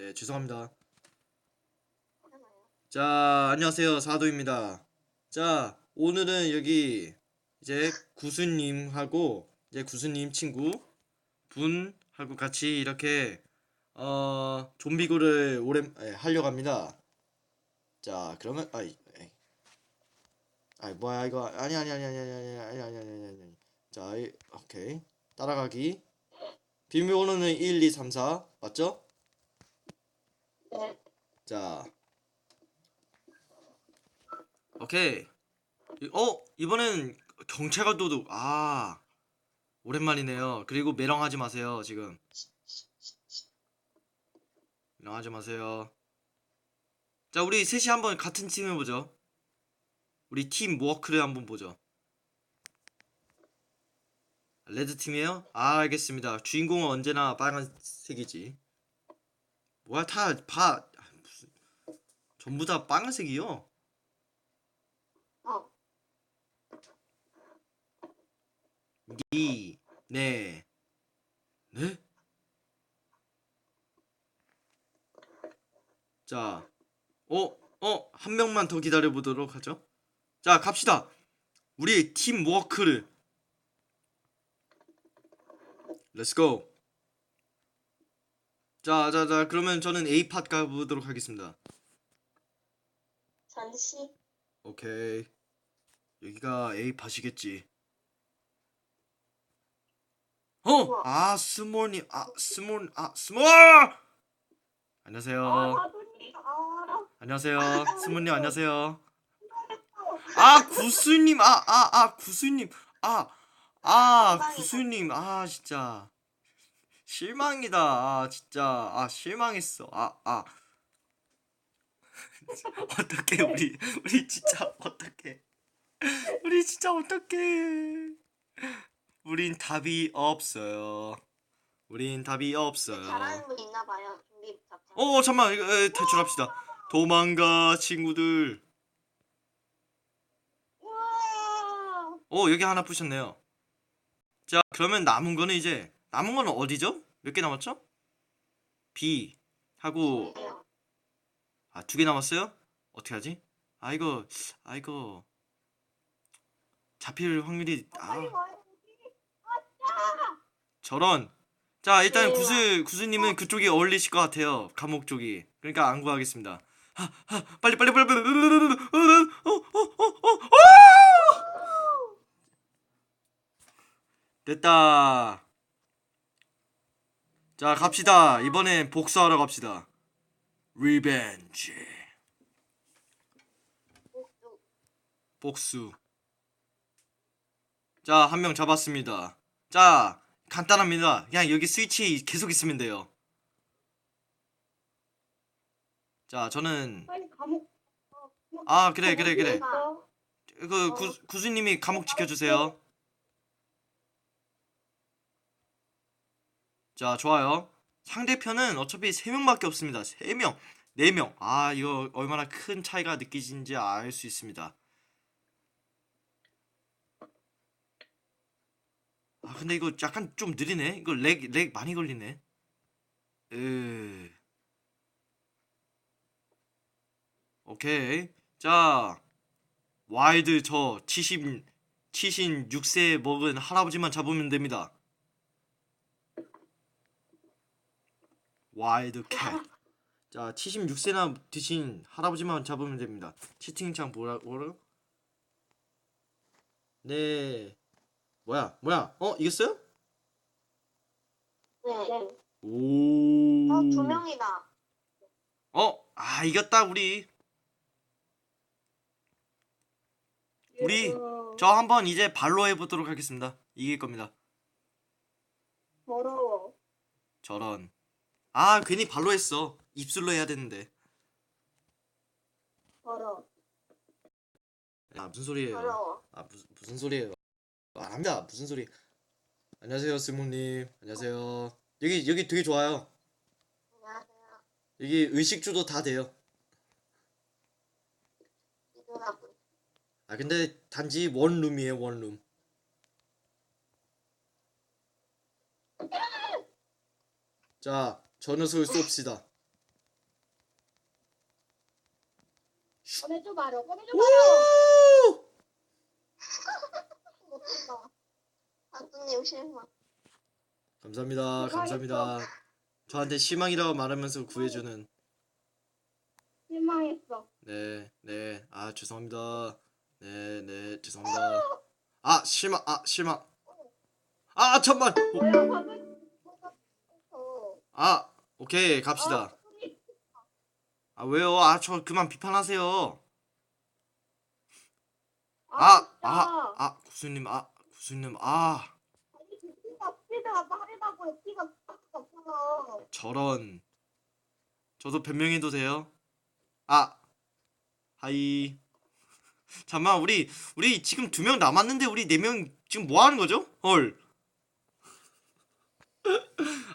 예, 죄송합니다. 자, 안녕하세요. 사도입니다. 자, 오늘은 여기 이제 구수님하고 이제 구수님 친구 분하고 같이 이렇게 어 좀비고를 오랜 예, 하려고 합니다. 자, 그러면 아이 에이. 아이 뭐야 이거 아니 아니 아니 아니 아니 아니 아니 아니 아니 아니 아니 자, 이, 오케이. 따라가기. 비밀번호는 1, 2, 3, 4 맞죠? 네. 자, 오케이. 이- 어 이번엔 경찰관 도둑. 아 오랜만이네요. 그리고 매렁하지 마세요 지금. 매렁하지 마세요. 자 우리 셋이 한번 같은 팀 해보죠. 우리 팀 워크를 한번 보죠. 레드 팀이에요? 아 알겠습니다. 주인공은 언제나 빨간색이지. 뭐야 다 봐. 전부 다 빨간색이요? 어. 니, 네, 네? 자, 어, 어, 한 명만 더 기다려 보도록 하죠. 자, 갑시다. 우리 팀 워크를. Let's go. 자, 자, 자, 그러면 저는 A 팟 가보도록 하겠습니다. 잠시 오케이. 여기가 A 팟이겠지. 어, 우와. 아 스몰님, 아 스몰, 아 스몰. 안녕하세요. 아아 안녕하세요. 스몰님 안녕하세요. 아 구수님, 아 아 아 구수님, 아 아 구수님, 아 진짜 실망이다. 아 진짜 아 실망했어. 아 아. 어떡해 우리 우리 진짜 어떡해 우리 진짜 어떡해 우린 답이 없어요. 우린 답이 없어요. 잘하는 분 있나 봐요. 준비 어 잠만. 이거 에, 탈출합시다. 도망가 친구들. 우와. 어 여기 하나 부셨네요. 자 그러면 남은 거는 이제 남은 거는 어디죠? 몇 개 남았죠? B 하고 이래요. 아 두 개 남았어요? 어떻게 하지? 아 이거 아 이거 잡힐 확률이 아. 빨리 저런. 자 일단 네. 구슬 구슬님은 그쪽이 어울리실 것 같아요. 감옥 쪽이. 그러니까 안 구하겠습니다. 하, 하, 빨리 빨리 빨리 빨리. 어, 어, 어, 어, 어! 됐다. 자 갑시다. 이번엔 복수하러 갑시다 리벤지 복수. 자, 한 명 잡았습니다. 자, 간단합니다. 그냥 여기 스위치 계속 있으면 돼요. 자, 저는 빨리 감옥 아, 그래, 그래, 그래. 그 구, 구수님이 감옥 지켜주세요. 자, 좋아요. 상대편은 어차피 3명밖에 없습니다. 3명, 4명. 아, 이거 얼마나 큰 차이가 느끼진지 알 수 있습니다. 아, 근데 이거 약간 좀 느리네. 이거 렉, 렉 많이 걸리네. 으. 오케이. 자, 와일드 저 70, 76세 먹은 할아버지만 잡으면 됩니다. 와일드 캣. 자, 76세나 드신 할아버지만 잡으면 됩니다. 채팅창 뭐라, 뭐라? 네. 뭐야, 뭐야? 어, 이겼어요? 네. 오. 어 두 명이다 어, 아, 이겼다, 우리. 우리 저 한번 이제 발로 해보도록 하겠습니다. 이길 겁니다. 더러워 저런. 아, 괜히 발로 했어. 입술로 해야 되는데. 더러워 아, 무슨 소리예요? 더러워 아, 무슨, 무슨 소리예요? 아, 안 합니다. 무슨 소리. 안녕하세요, 스모님. 안녕하세요. 여기, 여기 되게 좋아요. 안녕하세요 여기 의식주도 다 돼요. 아, 근데 단지 원룸이에요, 원룸. 자, 저 녀석을 쏩시다. 꺼내줘 말어, 꺼내줘 말어. 아빠님 실망. 감사합니다, 감사합니다. 저한테 실망이라고 말하면서 구해주는 실망했어 네, 네. 아, 죄송합니다. 네, 네. 죄송합니다. 아, 실망. 아, 실망. 아, 천만. 어, 저 아, 오케이, 갑시다. 아, 손이- 아, 왜요? 아, 저 그만 비판하세요. 아, 아. 아, 아, 구수님, 아, 구수님, 아. 저런. 저도 변명해도 돼요? 아, 하이. 잠만, 우리, 우리 지금 두 명 남았는데 우리 네 명 지금 뭐 하는 거죠? 헐.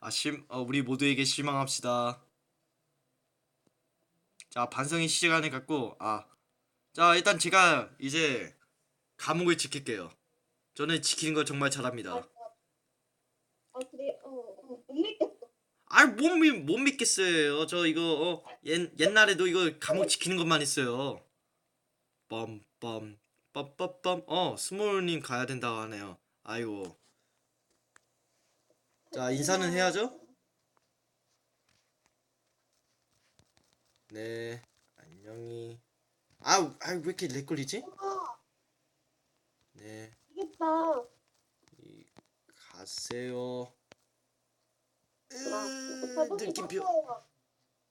아, 실, 어, 우리 모두에게 실망합시다. 자, 반성의 시간을 갖고, 아. 자, 일단 제가 이제 감옥을 지킬게요. 저는 지키는 거 정말 잘합니다. 아 그래 어, 어, 못 믿겠어. 아, 못, 믿, 못 믿겠어요. 저 이거 어, 옛, 옛날에도 이거 감옥 지키는 것만 했어요. 빰빰 빰빰빰 어 스몰님 가야 된다고 하네요. 아이고. 자 인사는 해야죠. 네 안녕히. 아우 아왜 이렇게 렉 걸리지? 아, 네 이겼다. 이, 가세요. 으, 저도 느낌표. 이겼어요.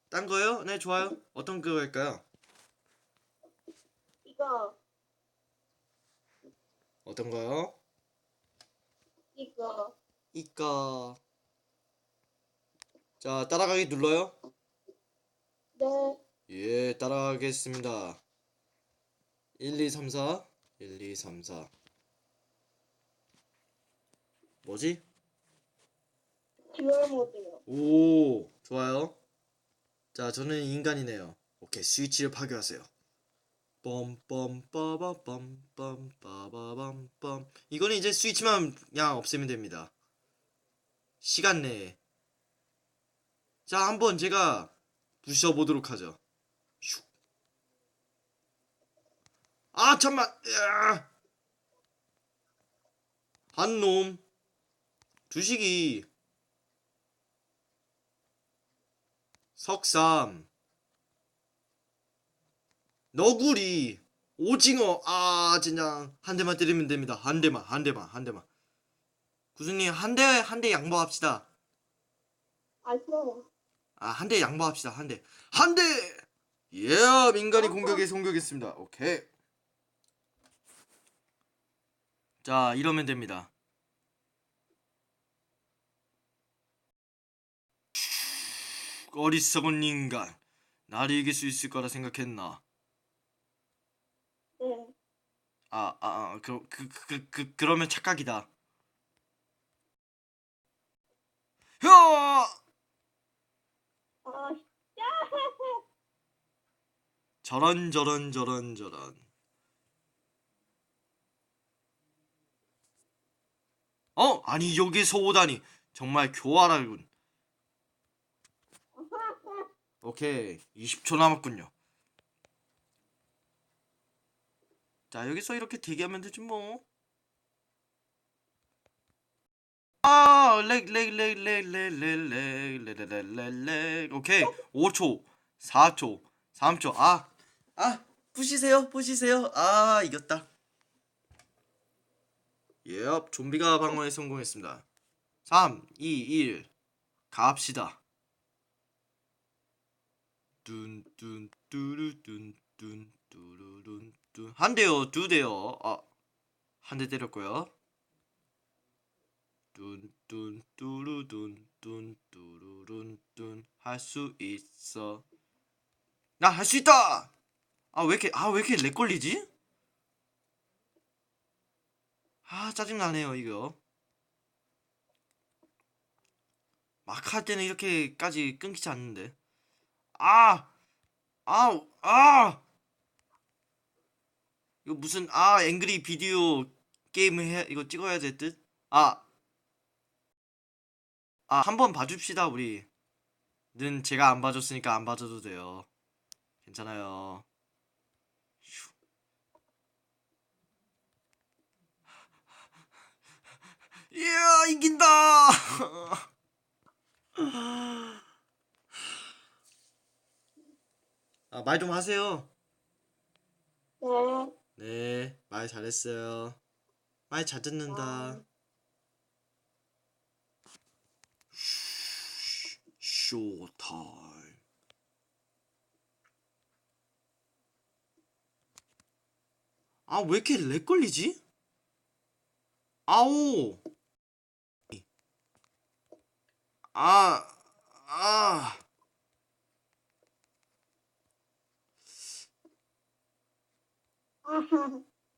딴 거요? 네 좋아요. 어떤 거 할까요? 이거 어떤 거요? 이거 이까. 자 따라가기 눌러요? 네. 예 따라가겠습니다. 1 2 3 4 1 2 3 4 뭐지? 듀얼 모드요. 오 좋아요. 자 저는 인간이네요. 오케이 스위치를 파괴하세요. 빰빰빠바빰빰빠바밤빰. 이거는 이제 스위치만 그냥 없애면 됩니다 시간 내에. 자 한번 제가 부셔보도록 하죠. 슉. 아 잠만 으아. 한놈. 두식이. 석삼. 너구리. 오징어. 아 진짜. 한 대만 때리면 됩니다. 한 대만 한 대만 한 대만 구수님 한 대 한 대 양보합시다. 아 싫어. 아한 대 양보합시다 한 대. 한 대! 예 민간이 공격에 성공했습니다. 오케이. 자 이러면 됩니다. 어리석은 인간. 나를 이길 수 있을 거라 생각했나? 네. 아, 아, 아, 그, 그, 그, 그, 그러면 착각이다. 야! 아 진짜. 저런, 저런, 저런, 저런. 어? 아니, 여기서 오다니. 정말 교활하군. 오케이. 20초 남았군요. 자, 여기서 이렇게 대기하면 되지 뭐. 아, 렉, 렉, 렉, 렉, 렉, 렉, 렉, 렉, 렉, 렉, 렉. 오케이. 5초, 4초, 3초. 아, 아, 부시세요, 부시세요. 아, 이겼다. 예, 좀비가 방어에 성공했습니다. 3, 2, 1. 갑시다. 뚠 뚠 뚜루 뚠 뚠 뚜루룬 뚠 한 대요 두 대요 아 한 대 때렸고요 뚠뚠 뚜루둔 뚠 뚜루룬 뚠 할 수 있어 나 할 수 있다 아 왜 이렇게 아 왜 이렇게 렉 걸리지 아 짜증 나네요 이거 막 할 때는 이렇게까지 끊기지 않는데 아! 아! 아! 이거 무슨 아 앵그리 비디오 게임을 해 이거 찍어야 될 듯? 아! 아 한번 봐줍시다 우리 는. 제가 안 봐줬으니까 안 봐줘도 돼요. 괜찮아요. 이야 이긴다! 아, 말 좀 하세요. 네, 네말 잘했어요. 말 잘 듣는다. 쇼타임 아 왜 이렇게 렉 걸리지? 아오 아, 아.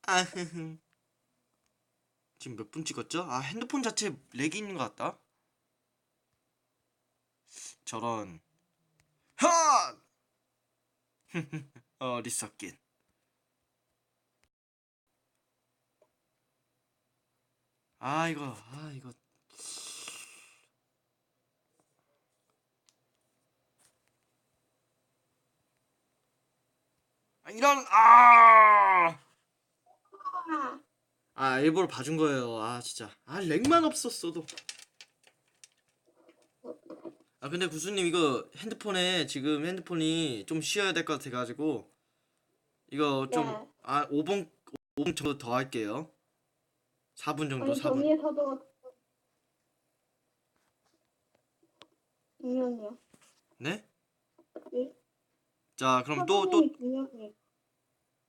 아흐흐. 지금 몇 분 찍었죠? 아 핸드폰 자체 렉이 있는 것 같다. 저런. 하! 어리석긴. 아 이거 아 이거 아, 이런 아! 아 일부러 봐준 거예요. 아 진짜 아 렉만 없었어도. 아 근데 구수님 이거 핸드폰에 지금 핸드폰이 좀 쉬어야 될 것 같아가지고 이거 네. 좀아 5분 5분 정도 더 할게요. 4분 정도 아니 4분. 정리해서도 분명히요. 네? 네. 자 그럼 또 또 분명히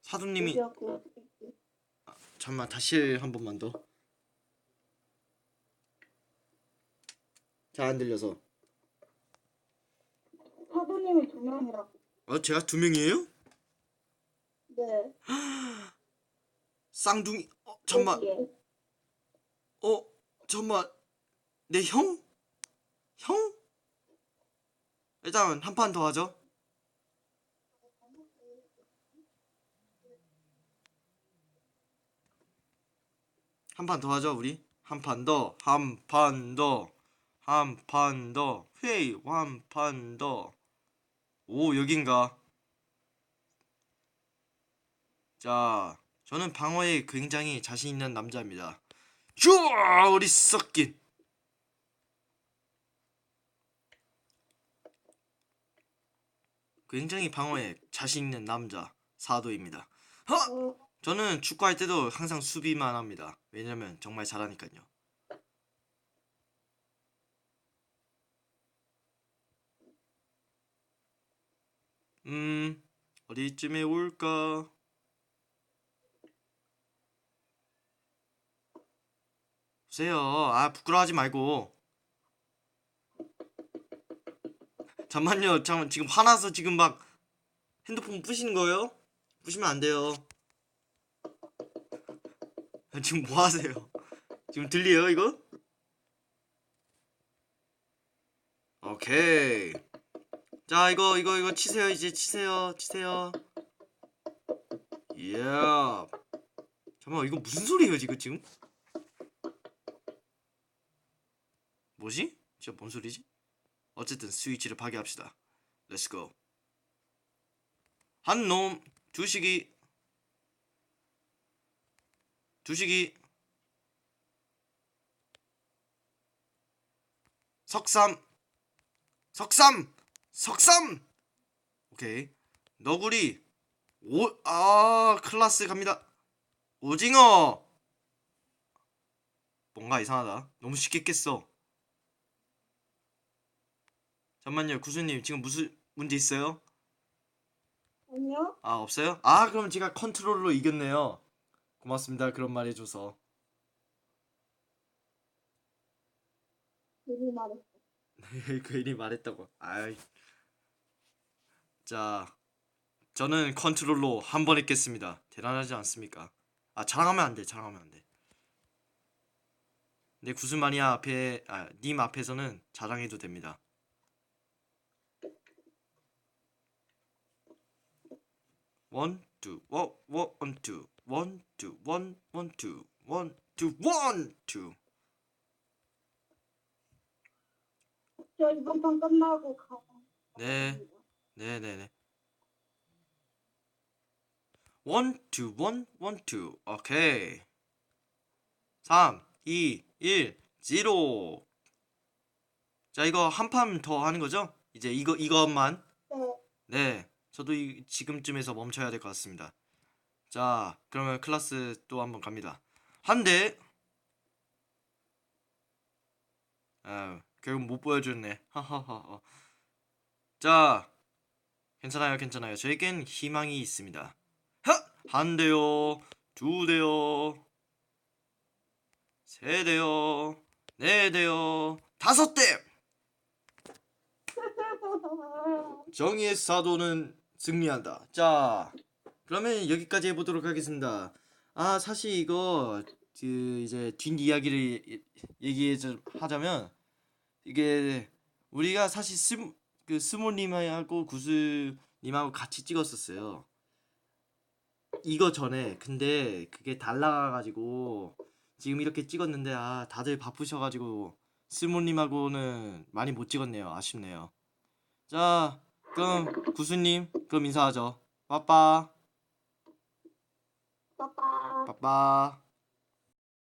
사두님이 얘기하고 잠만 다시 한 번만 더. 잘 안 들려서. 사부님이 두 명이라고. 어 제가 두 명이에요? 네. 쌍둥이. 어 잠만. 여기에. 어 잠만. 내 형? 형? 일단 한 판 더 하죠. 한 판 더 하죠 우리. 한 판 더. 한 판 더. 한 판 더. 회의 한판 더. 오 여긴가. 자, 저는 방어에 굉장히 자신 있는 남자입니다. 쭈아 우리 썩긴. 굉장히 방어에 자신 있는 남자 사도입니다. 허! 어, 저는 축구할 때도 항상 수비만 합니다. 왜냐면 정말 잘하니까요. 음, 어디쯤에 올까? 보세요. 아, 부끄러워하지 말고. 잠만요. 잠깐 지금 화나서 지금 막 핸드폰 부시는 거예요? 부시면 안 돼요. 지금 뭐 하세요? 지금 들려요, 이거? 오케이. 자, 이거 이거 이거 치세요. 이제 치세요. 치세요. 예. 잠깐만, 이거 무슨 소리예요, 지금 지금? 뭐지? 진짜 뭔 소리지? 어쨌든 스위치를 파괴합시다. 렛츠고. 한 놈, 두식이, 두식이, 석삼, 석삼, 석삼. 오케이. 너구리, 오, 아, 클라스 갑니다. 오징어. 뭔가 이상하다. 너무 쉽게 깼어. 잠만요, 구수님 지금 무슨 문제 있어요? 아니요. 아 없어요? 아 그럼 제가 컨트롤로 이겼네요. 고맙습니다. 그런 말 해줘서. 미리 말했어. 괜히 말했다고. 아이. 자, 저는 컨트롤로 한 번 했겠습니다. 대단하지 않습니까? 아 자랑하면 안 돼. 자랑하면 안 돼. 내 구슬마니아 앞에 아 님 앞에서는 자랑해도 됩니다. 원, 투, 원, 원, 투, 원, 투, 원, 원, 투, 원, 투, 원, 투. 저 이번 판 끝나고 가. 네. 네네네. 원, 투, 원, 원, 투. 오케이. 3, 2, 1. 0. 자, 이거 한 판 더 하는 거죠? 이제 이거 이것만. 네. 네. 저도 이, 지금쯤에서 멈춰야 될 것 같습니다. 자, 그러면 클라스 또 한번 갑니다. 한 대. 아, 결국 못 보여줬네. 하하하. 자, 괜찮아요, 괜찮아요. 저에겐 희망이 있습니다. 하! 한 대요, 두 대요, 세 대요, 네 대요, 다섯 대. 정의의 사도는 승리한다. 자, 그러면 여기까지 해보도록 하겠습니다. 아, 사실 이거 그 이제 뒷 이야기를 얘기해 하자면 이게 우리가 사실 스, 그 스모님하고 구슬님하고 같이 찍었었어요. 이거 전에 근데 그게 달라가지고 지금 이렇게 찍었는데 아 다들 바쁘셔가지고 스모님하고는 많이 못 찍었네요. 아쉽네요. 자, 그럼 구슬님 그럼 인사하죠. 빠빠 빠빠. 빠빠.